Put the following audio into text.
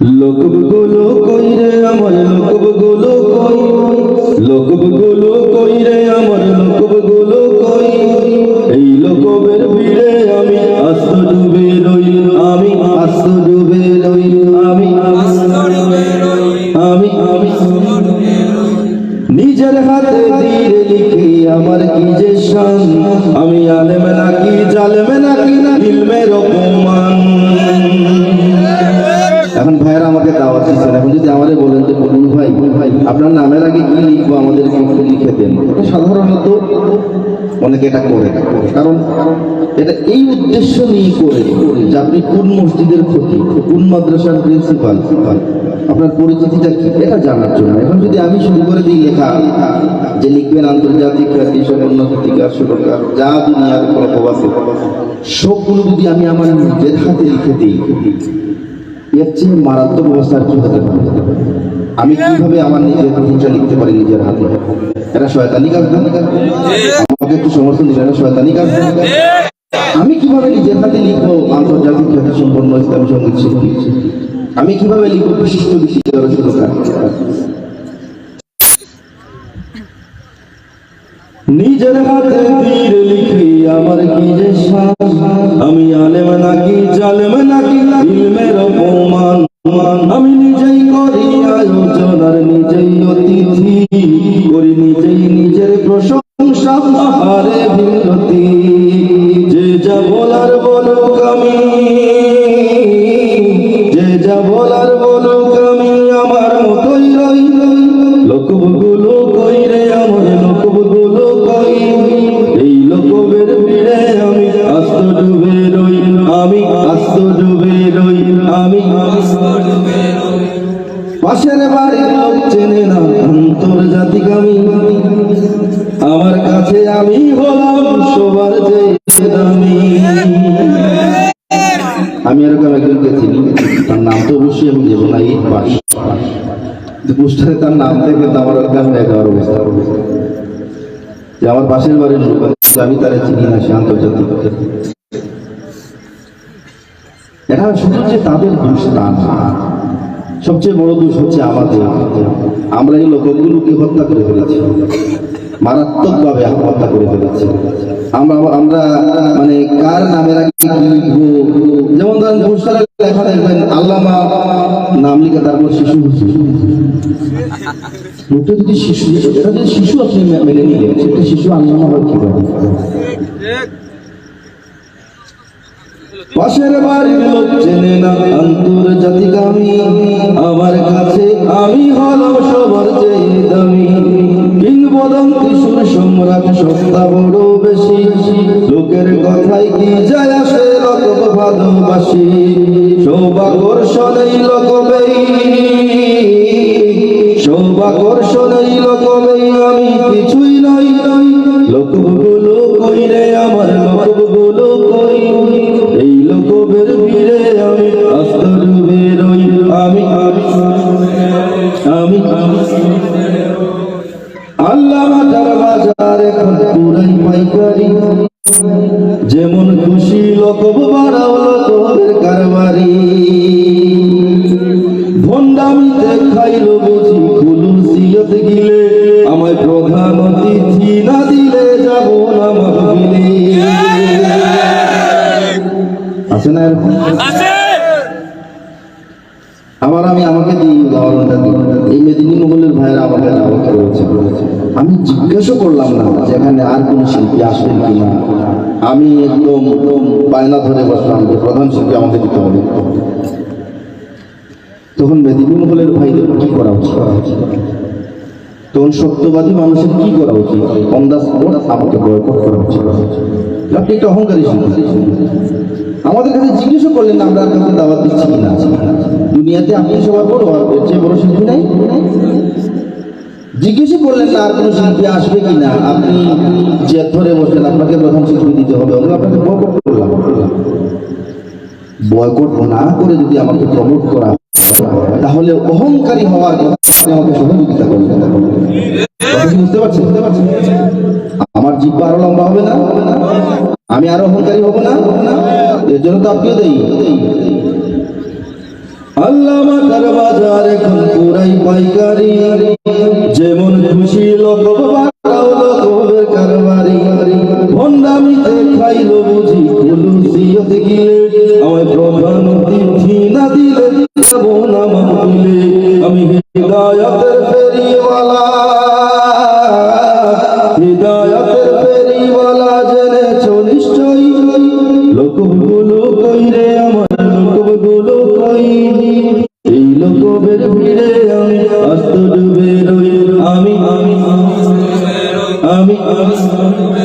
লোকবগুলো কই রে আমার লোকব কই? লোকবগুলো কই রে আমার লোকবগুলো কই? এই লোকবের ভিড়ে আমি আস্ত ডুবে রই। আমি আস্ত ডুবে রই। আমি আমি আমি নিজের হাতে দিয়ে লিখি আমার কি যে শান? আমি আলেম নাকি জালেম নাকি? ইলমের বলুন ভাই, আপনার নামের আগে কি লিখব আমাদের একটু লিখে দেন। সাধারণত অনেকে এটা করে কারণ এটা এই উদ্দেশ্য নিয়ে করে, যে আপনি কোন মসজিদের ক্ষতি, কোন মাদ্রাসার প্রিন্সিপাল আপনার পরিচিতিটা কি, এটা জানার জন্য। এখন যদি আমি শুরু করে দিই লেখা, যে লিখবেন আন্তর্জাতিক খ্যাতি, সমন্বয় টিকার সুরকার যা দুনিয়ার কোনো সবগুলো যদি আমি আমার নিজের হাতে লিখে দিই, এর চেয়ে মারাত্মক অবস্থার কি হতে পারে? আমি কীভাবে আমার নিজের প্রতিষ্ঠা লিখতে পারি নিজের হাতে? এটা শয়তানি কাজ আমাকে একটু সমর্থন দিলেন শয়তানি কাজ আমি কীভাবে নিজের হাতে লিখব? আন্তর্জাতিক খ্যাতি সম্পন্ন ইসলামী সংগীত শিল্পী। আমি কীভাবে লিখব? বিশিষ্ট বিশিষ্ট রচনাকার নিজের হাতে তীর লিখি, আমার কি যে আমি আলেম নাকি জালেম নাকি? ইলমের অপমান। আমি পাশের বাড়ির চেনে না আন্তর্জাতিক আমি আমার কাছে আমি হলাম সবার দামি। আমি এরকম একজনকে চিনি তার নাম তো অবশ্যই আমি দেবো না এই পাশ পোস্টারে তার নাম থেকে আমার ওখানে হয়ে যাওয়ার অবস্থা। যে আমার পাশের বাড়ির লোক আমি তারা চিনি না, সে আন্তর্জাতিক। এটা শুধু যে তাদের দোষ তা না। সবচেয়ে বড় দোষ হচ্ছে আমাদের আমরা এই লোকগুলোকে হত্যা করে ফেলেছি। মারাত্মকভাবে হত্যা করে ফেলেছি। আমরা আমরা মানে কার যেমন ধরেন লেখা দেখবেন আল্লামা নাম লিখে তারপর শিশু যদি শিশু, এটা যদি শিশু আপনি মেনে নিলেন সেটা শিশু, আল্লামা হয় কীভাবে পাশের বাড়ির লোক চেনে না আন্তর্জাতিক আমি আমার কাছে আমি হলাম সবার চেয়ে দামি। কিংবদন্তি সুর সম্রাট সস্তা বড় বেশি। লোকের কথায় কি যায় আসে লোক ভালোবাসি? সৌভাকর্ষণেই লোকবেই। সৌভাকর্ষণেই লোকবেই, আমি কিছুই নই। লোকগুলো কই রে আমার লোকগুলো কই? লোকবের ভিড়ে আমি আস্ত ডুবে রই আমি আমি আমি আমি জিজ্ঞাসা করলাম না যে এখানে আর কোন শিল্পী আসবেন কিনা। আমি একদম বায়না ধরে বসলাম যে প্রধান শিল্পী আমাকে দিতে হবে। তখন মেদিনী মহলের ভাইদের কি করা উচিত? তখন সত্যবাদী মানুষের কি করা উচিত? অন দা আমাকে বয়কট করা উচিত। আপনি একটা অহংকারী শিল্পী। আমাদের কাছে জিজ্ঞাসা করলেন, আমরা আপনাকে দাওয়াত দিচ্ছি কিনা? দুনিয়াতে আপনি সবার বড়, আর চেয়ে বড় শিল্পী নাই। জিজ্ঞাসা করলেন না আর কোনো শিল্পী আসবে কিনা আপনি যে ধরে বসেন আপনাকে প্রধান শিল্পী দিতে হবে, আমরা আপনাকে বয়কট করলাম। বয়কট না করে যদি আমাকে প্রমোট করা তাহলে অহংকারী হওয়ার কথা আপনি আমাকে সহযোগিতা করবেন কথা বুঝতে পারছেন বুঝতে পারছেন? আমার জিব্বা আরও লম্বা হবে না? আমি আরও অহংকারী হব না? এর জন্য তো আপনিও দেই আল্লাহ আমরাই পাইকারি। যেমন খুশি লোক বাটাও লোকের কারবারি। ভণ্ডামিতে খাইলো বুঝি কুলুসিয়ত গিলে। আমায় প্রধান তিথি না দিলে যাব না মাহফিলে। আমি হৃদায়তের ফেরিওয়ালা। লোকের ভিড়ে আমি আস্ত ডুবে রই আমি আমি আমি আমি